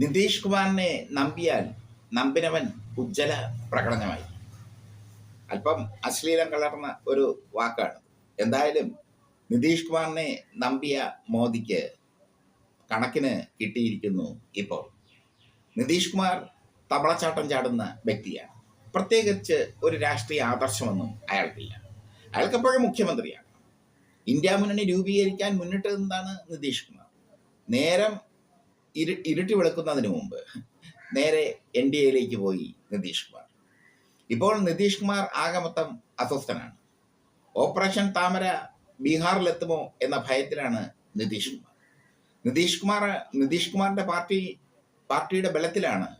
നിതീഷ് കുമാറിനെ നമ്പിയാൽ നമ്പിനവൻ ഉജ്ജ്വല പ്രകടനമായി. അല്പം അശ്ലീലം കലർന്ന ഒരു വാക്കാണ്. എന്തായാലും നിതീഷ് കുമാറിനെ നമ്പിയ മോദിക്ക് കണക്കിന് കിട്ടിയിരിക്കുന്നു ഇപ്പോൾ. നിതീഷ് കുമാർ തവളച്ചാട്ടം ചാടുന്ന വ്യക്തിയാണ്. പ്രത്യേകിച്ച് ഒരു രാഷ്ട്രീയ ആദർശമൊന്നും അയാൾക്കില്ല. അയാൾക്കെപ്പോഴും മുഖ്യമന്ത്രിയാണ്. ഇന്ത്യ മുന്നണി രൂപീകരിക്കാൻ മുന്നിട്ട് നിന്നാണ് നിതീഷ് കുമാർ? നേരം ഇരു ഇരുട്ടി വിളക്കുന്നതിന് മുമ്പ് നേരെ എൻ ഡി എയിലേക്ക് പോയി നിതീഷ് കുമാർ. ഇപ്പോൾ നിതീഷ് കുമാർ ആകെ അസ്വസ്ഥനാണ്. ഓപ്പറേഷൻ താമര ബീഹാറിലെത്തുമോ എന്ന ഭയത്തിലാണ് നിതീഷ് കുമാർ. നിതീഷ് കുമാർ നിതീഷ് കുമാറിന്റെ പാർട്ടി പാർട്ടിയുടെ ബലത്തിലാണ്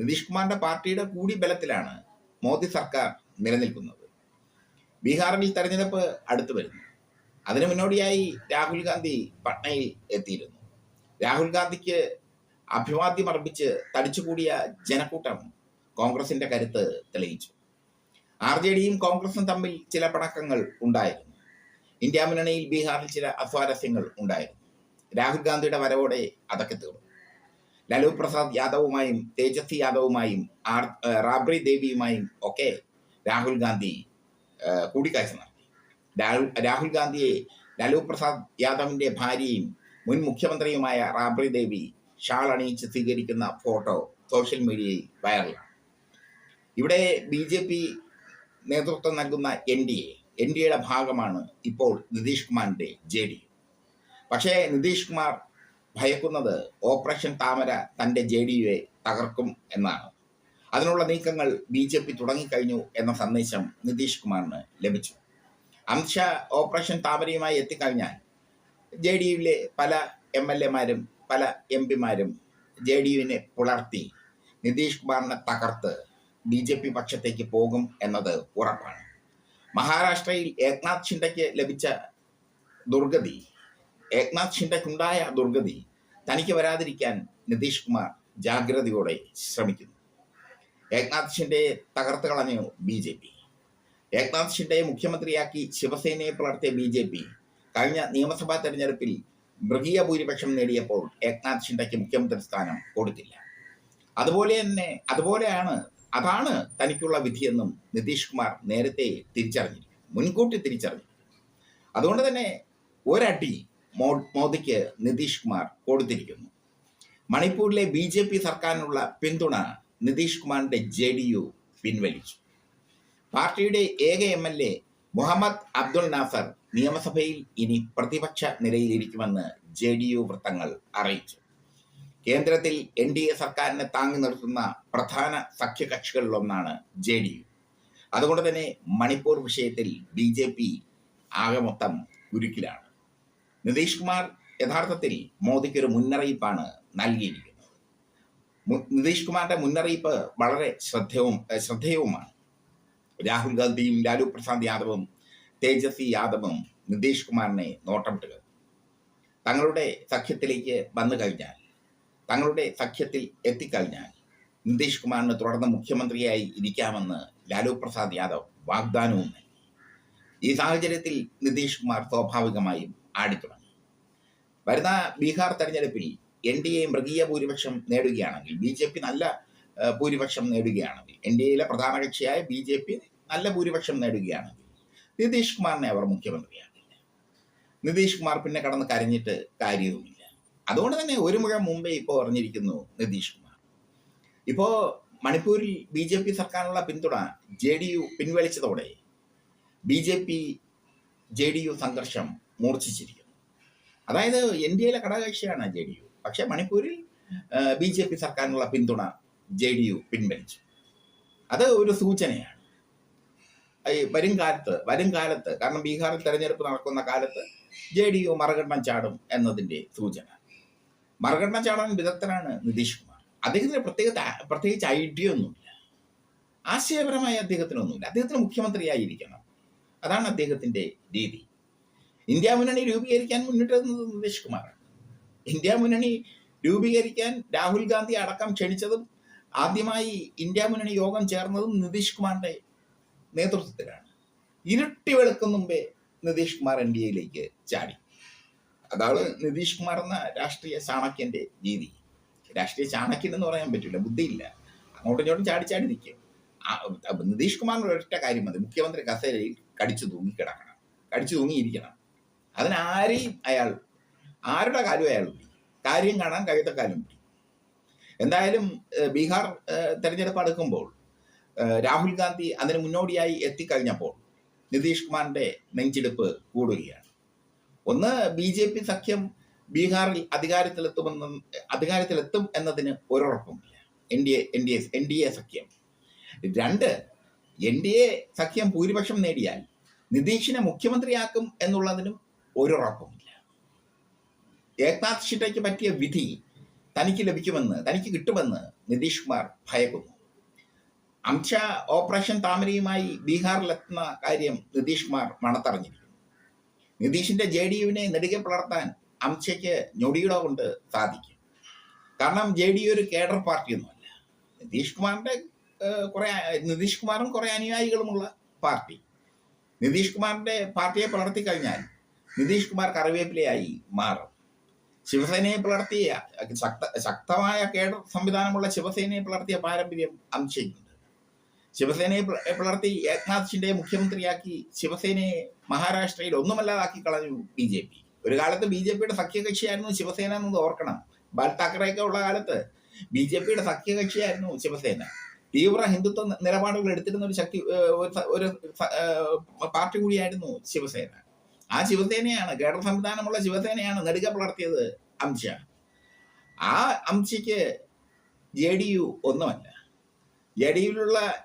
നിതീഷ് കുമാറിന്റെ പാർട്ടിയുടെ കൂടി ബലത്തിലാണ് മോദി സർക്കാർ നിലനിൽക്കുന്നത്. ബീഹാറിൽ തെരഞ്ഞെടുപ്പ് അടുത്തു വരുന്നു. അതിനു മുന്നോടിയായി രാഹുൽ ഗാന്ധി പട്നയിൽ എത്തിയിരുന്നു. രാഹുൽ ഗാന്ധിക്ക് അഭിവാദ്യം അർപ്പിച്ച് തടിച്ചുകൂടിയ ജനക്കൂട്ടം കോൺഗ്രസിന്റെ കരുത്ത് തെളിയിച്ചു. ആർ ജെ ഡിയും കോൺഗ്രസും തമ്മിൽ ചില പടക്കങ്ങൾ ഉണ്ടായിരുന്നു. ഇന്ത്യ മുന്നണിയിൽ ബീഹാറിൽ ചില അസ്വാരസ്യങ്ങൾ ഉണ്ടായിരുന്നു. രാഹുൽ ഗാന്ധിയുടെ വരവോടെ അതൊക്കെ തീർന്നു. ലാലു പ്രസാദ് യാദവുമായും തേജസ്വി യാദവുമായും ആർ റാബ്രി ദേവിയുമായും ഒക്കെ രാഹുൽ ഗാന്ധി കൂടിക്കാഴ്ച നടത്തി. രാഹുൽ ഗാന്ധിയെ ലാലു പ്രസാദ് യാദവിന്റെ ഭാര്യയും മുൻ മുഖ്യമന്ത്രിയുമായ റാബ്രി ദേവി ഷാൾ അണിയിച്ച് സ്വീകരിക്കുന്ന ഫോട്ടോ സോഷ്യൽ മീഡിയയിൽ വൈറലാണ്. ഇവിടെ ബി ജെ പി നേതൃത്വം നൽകുന്ന N D A N D എയുടെ ഭാഗമാണ് ഇപ്പോൾ നിതീഷ് കുമാറിന്റെ ജെ ഡി. പക്ഷേ നിതീഷ് കുമാർ ഭയക്കുന്നത് ഓപ്പറേഷൻ താമര തന്റെ ജെ ഡി യുയെ തകർക്കും എന്നാണ്. അതിനുള്ള നീക്കങ്ങൾ ബി ജെ പി തുടങ്ങിക്കഴിഞ്ഞു എന്ന സന്ദേശം നിതീഷ് കുമാറിന് ലഭിച്ചു. അമിത്ഷാ ഓപ്പറേഷൻ താമരയുമായി എത്തിക്കഴിഞ്ഞാൽ ജെ ഡി യുവിലെ പല എം എൽ എമാരും പല എം പിമാരും ജെ ഡി യുവിനെ പുലർത്തി നിതീഷ് കുമാറിനെ തകർത്ത് ബി ജെ പി പക്ഷത്തേക്ക് പോകും എന്നത് ഉറപ്പാണ്. മഹാരാഷ്ട്രയിൽ ഏക്നാഥ് ഷിൻഡയ്ക്ക് ലഭിച്ച ദുർഗതി ഏക്നാഥ് ഷിൻഡയ്ക്കുണ്ടായ ദുർഗതി തനിക്ക് വരാതിരിക്കാൻ നിതീഷ് കുമാർ ജാഗ്രതയോടെ ശ്രമിക്കുന്നു. ഏക്നാഥ് ഷിൻഡയെ തകർത്ത് കളഞ്ഞു ബി ജെ പി. ഏക്നാഥ് ഷിൻഡയെ മുഖ്യമന്ത്രിയാക്കി ശിവസേനയെ പുലർത്തിയ ബി ജെ പി കഴിഞ്ഞ നിയമസഭാ തെരഞ്ഞെടുപ്പിൽ മൃഗീയ ഭൂരിപക്ഷം നേടിയപ്പോൾ ഏക്നാഥ് ഷിൻഡയ്ക്ക് മുഖ്യമന്ത്രി സ്ഥാനം കൊടുത്തില്ല. അതുപോലെ തന്നെ അതുപോലെയാണ് അതാണ് തനിക്കുള്ള വിധിയെന്നും നിതീഷ് കുമാർ നേരത്തെ തിരിച്ചറിഞ്ഞു മുൻകൂട്ടി തിരിച്ചറിഞ്ഞു അതുകൊണ്ട് തന്നെ ഒരടി മോ മോദിക്ക് നിതീഷ് കുമാർ കൊടുത്തിരിക്കുന്നു. മണിപ്പൂരിലെ ബി ജെ പി സർക്കാരിനുള്ള പിന്തുണ നിതീഷ് കുമാറിന്റെ ജെ ഡി യു പിൻവലിച്ചു. പാർട്ടിയുടെ ഏക M L A Muhammad Abdul Nasser നിയമസഭയിൽ ഇനി പ്രതിപക്ഷ നിരയിലിരിക്കുമെന്ന് ജെ ഡി യു വൃത്തങ്ങൾ അറിയിച്ചു. കേന്ദ്രത്തിൽ എൻ ഡി എ സർക്കാരിനെ താങ്ങി നിർത്തുന്ന പ്രധാന സഖ്യകക്ഷികളിലൊന്നാണ് ജെ ഡി യു. അതുകൊണ്ട് തന്നെ മണിപ്പൂർ വിഷയത്തിൽ ബി ജെ പി ആകെ മൊത്തം ഉരുക്കിലാണ്. നിതീഷ് കുമാർ യഥാർത്ഥത്തിൽ മോദിക്ക് ഒരു മുന്നറിയിപ്പാണ് നൽകിയിരിക്കുന്നത്. നിതീഷ് കുമാറിന്റെ മുന്നറിയിപ്പ് വളരെ ശ്രദ്ധേയവും ശ്രദ്ധേയവുമാണ്. രാഹുൽ ഗാന്ധിയും ലാലു പ്രസാദ് യാദവും തേജസ്വി യാദവും നിതീഷ് കുമാറിനെ നോട്ടമിട്ടുക തങ്ങളുടെ സഖ്യത്തിലേക്ക് വന്നു കഴിഞ്ഞാൽ തങ്ങളുടെ സഖ്യത്തിൽ എത്തിക്കഴിഞ്ഞാൽ നിതീഷ് കുമാറിന് തുടർന്ന് മുഖ്യമന്ത്രിയായി ഇരിക്കാമെന്ന് ലാലു പ്രസാദ് യാദവ് വാഗ്ദാനവും ഈ സാഹചര്യത്തിൽ നിതീഷ് കുമാർ സ്വാഭാവികമായും ആടിത്തുടങ്ങി. വരുന്ന ബീഹാർ തെരഞ്ഞെടുപ്പിൽ എൻ ഡി എ മൃഗീയ ഭൂരിപക്ഷം നേടുകയാണെങ്കിൽ ബി ജെ പി നല്ല ഭൂരിപക്ഷം നേടുകയാണെങ്കിൽ എൻ ഡി എയിലെ പ്രധാന കക്ഷിയായ ബി ജെ പി നല്ല ഭൂരിപക്ഷം നേടുകയാണെങ്കിൽ നിതീഷ് കുമാറിനെ അവർ മുഖ്യമന്ത്രിയാക്കില്ല നിതീഷ് കുമാർ പിന്നെ കടന്ന് കരഞ്ഞിട്ട് കാര്യവുമില്ല. അതുകൊണ്ട് തന്നെ ഒരു മുഴം മുമ്പേ ഇപ്പോൾ അറിഞ്ഞിരിക്കുന്നു നിതീഷ് കുമാർ. ഇപ്പോൾ മണിപ്പൂരിൽ ബി ജെ പി സർക്കാരിനുള്ള പിന്തുണ J D U പിൻവലിച്ചതോടെ B J P J D U സംഘർഷം മൂർച്ഛിച്ചിരിക്കുന്നു. അതായത് എൻ ഡി എയിലെ ഘടകകക്ഷിയാണ് ജെ ഡി യു. പക്ഷേ മണിപ്പൂരിൽ ബി ജെ പി സർക്കാരിനുള്ള പിന്തുണ ജെ ഡി യു പിൻവലിച്ചു. അത് ഒരു സൂചനയാണ്. ഈ വരും കാലത്ത് വരും കാലത്ത് കാരണം ബീഹാറിൽ തെരഞ്ഞെടുപ്പ് നടക്കുന്ന കാലത്ത് ജെ ഡി യു മറുകണ്ഠം ചാടും എന്നതിന്റെ സൂചന. മറുകണ്ഠം ചാടാൻ വിദഗ്ധനാണ് നിതീഷ് കുമാർ. അദ്ദേഹത്തിന് പ്രത്യേക പ്രത്യേകിച്ച് ഐഡിയ ഒന്നുമില്ല. ആശയപരമായ അദ്ദേഹത്തിനൊന്നുമില്ല. അദ്ദേഹത്തിന് മുഖ്യമന്ത്രിയായിരിക്കണം. അതാണ് അദ്ദേഹത്തിന്റെ രീതി. ഇന്ത്യ മുന്നണി രൂപീകരിക്കാൻ മുന്നിട്ട് നിന്നത് നിതീഷ് കുമാറാണ്. ഇന്ത്യ മുന്നണി രൂപീകരിക്കാൻ രാഹുൽ ഗാന്ധി അടക്കം ക്ഷണിച്ചതും ആദ്യമായി ഇന്ത്യ മുന്നണി യോഗം ചേർന്നതും നിതീഷ് കുമാറിന്റെ നേതൃത്വത്തിലാണ്. ഇരുട്ടി വെളുക്കും മുമ്പേ നിതീഷ് കുമാർ എൻ ഡി എയിലേക്ക് ചാടി. അതാണ് നിതീഷ് കുമാർ എന്ന രാഷ്ട്രീയ ചാണക്യന്റെ രീതി. രാഷ്ട്രീയ ചാണക്യൻ എന്ന് പറയാൻ പറ്റില്ല ബുദ്ധിയില്ല. അങ്ങോട്ടും ഇങ്ങോട്ടും ചാടി ചാടി നിൽക്കും. നിതീഷ് കുമാറിന് ഒരൊറ്റ കാര്യം മതി മുഖ്യമന്ത്രി കസേരയിൽ കടിച്ചു തൂങ്ങിക്കിടക്കണം കടിച്ചു തൂങ്ങിയിരിക്കണം. അതിനാരെയും അയാൾ ആരുടെ കാര്യം അയാൾ പിടി? കാര്യം കാണാൻ കഴിയത്ത കാര്യം പിടി. എന്തായാലും ബീഹാർ തെരഞ്ഞെടുപ്പ് അടുക്കുമ്പോൾ രാഹുൽ ഗാന്ധി അതിന് മുന്നോടിയായി എത്തിക്കഴിഞ്ഞപ്പോൾ നിതീഷ് കുമാറിന്റെ നെഞ്ചെടുപ്പ് കൂടുകയാണ്. ഒന്ന് ബി ജെ പി സഖ്യം ബീഹാറിൽ അധികാരത്തിലെത്തുമെന്ന് അധികാരത്തിലെത്തും എന്നതിന് ഒരുറപ്പുമില്ല. N D A N D A N D A സഖ്യം. രണ്ട് എൻ ഡി എ സഖ്യം ഭൂരിപക്ഷം നേടിയാൽ നിതീഷിനെ മുഖ്യമന്ത്രിയാക്കും എന്നുള്ളതിനും ഒരുറപ്പുമില്ല. ഏക്നാഥ് ഷിട്ടയ്ക്ക് പറ്റിയ വിധി തനിക്ക് ലഭിക്കുമെന്ന് തനിക്ക് കിട്ടുമെന്ന് നിതീഷ് കുമാർ ഭയക്കുന്നു. അംശ ഓപ്പറേഷൻ താമരയുമായി ബീഹാറിലെത്തുന്ന കാര്യം നിതീഷ് കുമാർ മണത്തറിഞ്ഞിരിക്കുന്നു. നിതീഷിന്റെ ജെ ഡി യുവിനെ നെടുകെ പുലർത്താൻ അംശയ്ക്ക് ഞൊടിയുടെ കൊണ്ട് സാധിക്കും. കാരണം ജെ ഡി യു ഒരു കേഡർ പാർട്ടിയൊന്നുമല്ല. നിതീഷ് കുമാറിന്റെ കുറെ നിതീഷ് കുമാറും കുറെ അനുയായികളുമുള്ള പാർട്ടി. നിതീഷ് കുമാറിന്റെ പാർട്ടിയെ പുലർത്തി കഴിഞ്ഞാൽ നിതീഷ് കുമാർ കറിവേപ്പിലയായി മാറും. ശിവസേനയെ പുലർത്തിയ ശക്ത ശക്തമായ കേഡർ സംവിധാനമുള്ള ശിവസേനയെ പുലർത്തിയ പാരമ്പര്യം അംശയ്ക്കുണ്ട് ശിവസേനയെ പിള- പിളർത്തി ഏക്നാഥ് ഷിൻഡെ മുഖ്യമന്ത്രിയാക്കി ശിവസേനയെ മഹാരാഷ്ട്രയിൽ ഒന്നുമല്ലാതാക്കി കളഞ്ഞു ബി ജെ പി. ഒരു കാലത്ത് ബി ജെ പിയുടെ സഖ്യകക്ഷിയായിരുന്നു ശിവസേന എന്നത് ഓർക്കണം. ബാൽ താക്കറെയൊക്കെ ഉള്ള കാലത്ത് ബി ജെ പിയുടെ സഖ്യകക്ഷിയായിരുന്നു ശിവസേന. തീവ്ര ഹിന്ദുത്വ നിലപാടുകൾ എടുത്തിരുന്ന ഒരു ശക്തി ഒരു പാർട്ടി കൂടിയായിരുന്നു ശിവസേന. ആ ശിവസേനയാണ് കേഡർ സംവിധാനമുള്ള ശിവസേനയാണ് നെടുക പുലർത്തിയത് അംശ ആ അംശയ്ക്ക് ജെ ഡി യു ഒന്നുമല്ല. ജെ ഡി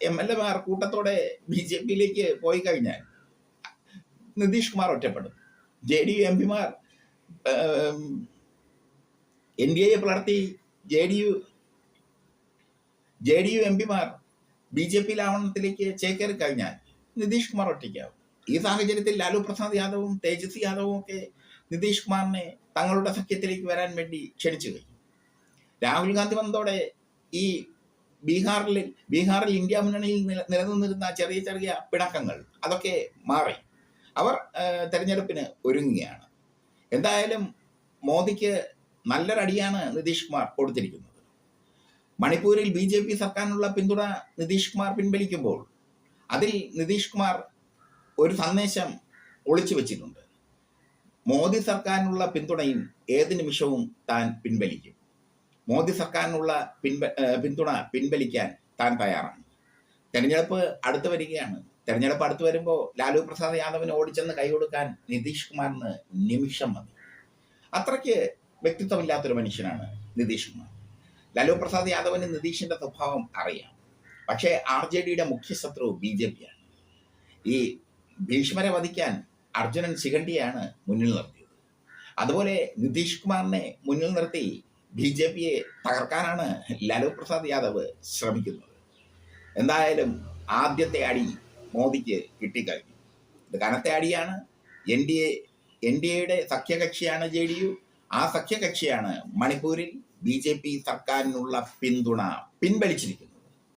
എം എൽ എമാർ കൂട്ടത്തോടെ ബി ജെ പിയിലേക്ക് പോയി കഴിഞ്ഞാൽ നിതീഷ് കുമാർ ഒറ്റപ്പെടും. ജെ ഡി യു എം പിമാർ എൻ ഡി എയെ പിളർത്തി J D U J D U M പിമാർ ബി ജെ പി ലാവണത്തിലേക്ക് ചേക്കേറി കഴിഞ്ഞാൽ നിതീഷ് കുമാർ ഒറ്റയ്ക്കാവും. ഈ സാഹചര്യത്തിൽ ലാലു പ്രസാദ് യാദവും തേജസ്വി യാദവും ഒക്കെ നിതീഷ് കുമാറിനെ തങ്ങളുടെ സഖ്യത്തിലേക്ക് വരാൻ വേണ്ടി ക്ഷണിച്ചു കഴിഞ്ഞു. രാഹുൽ ഗാന്ധി വന്നതോടെ ഈ ബീഹാറിൽ ബീഹാറിൽ ഇന്ത്യ മുന്നണിയിൽ നില- നിലനിന്നിരുന്ന ചെറിയ ചെറിയ പിണക്കങ്ങൾ അതൊക്കെ മാറി. അവർ തെരഞ്ഞെടുപ്പിന് ഒരുങ്ങുകയാണ്. എന്തായാലും മോദിക്ക് നല്ലൊരടിയാണ് നിതീഷ് കുമാർ കൊടുത്തിരിക്കുന്നത്. മണിപ്പൂരിൽ ബി ജെ പി സർക്കാരിനുള്ള പിന്തുണ നിതീഷ് കുമാർ പിൻവലിക്കുമ്പോൾ അതിൽ നിതീഷ് കുമാർ ഒരു സന്ദേശം ഒളിച്ചു വെച്ചിട്ടുണ്ട്. മോദി സർക്കാരിനുള്ള പിന്തുണയും ഏത് നിമിഷവും താൻ പിൻവലിക്കും. മോദി സർക്കാരിനുള്ള പിൻവ പിന്തുണ പിൻവലിക്കാൻ താൻ തയ്യാറാണ്. തെരഞ്ഞെടുപ്പ് അടുത്ത് വരികയാണ്. തെരഞ്ഞെടുപ്പ് അടുത്ത് വരുമ്പോൾ ലാലു പ്രസാദ് യാദവിന് ഓടിച്ചെന്ന് കൈ കൊടുക്കാൻ നിതീഷ് കുമാറിന് നിമിഷം മതി. അത്രയ്ക്ക് വ്യക്തിത്വമില്ലാത്തൊരു മനുഷ്യനാണ് നിതീഷ് കുമാർ. ലാലു പ്രസാദ് യാദവിന് നിതീഷിന്റെ സ്വഭാവം അറിയാം. പക്ഷേ ആർ ജെ ഡിയുടെ മുഖ്യ ശത്രു ബി ജെ പിയാണ് ഈ ഭീഷ്മരെ വധിക്കാൻ അർജുനൻ ശിഖണ്ഡിയാണ് മുന്നിൽ നിർത്തിയത്. അതുപോലെ നിതീഷ് കുമാറിനെ മുന്നിൽ നിർത്തി ബി ജെ പിയെ തകർക്കാനാണ് ലാലു പ്രസാദ് യാദവ് ശ്രമിക്കുന്നത്. എന്തായാലും ആദ്യത്തെ അടി മോദിക്ക് കിട്ടിക്കഴിഞ്ഞു. ഇത് കനത്ത അടിയാണ്. N D A N D എയുടെ സഖ്യകക്ഷിയാണ് ജെ ഡി യു. ആ സഖ്യകക്ഷിയാണ് മണിപ്പൂരിൽ ബി ജെ പി സർക്കാരിനുള്ള പിന്തുണ പിൻവലിച്ചിരിക്കുന്നത്.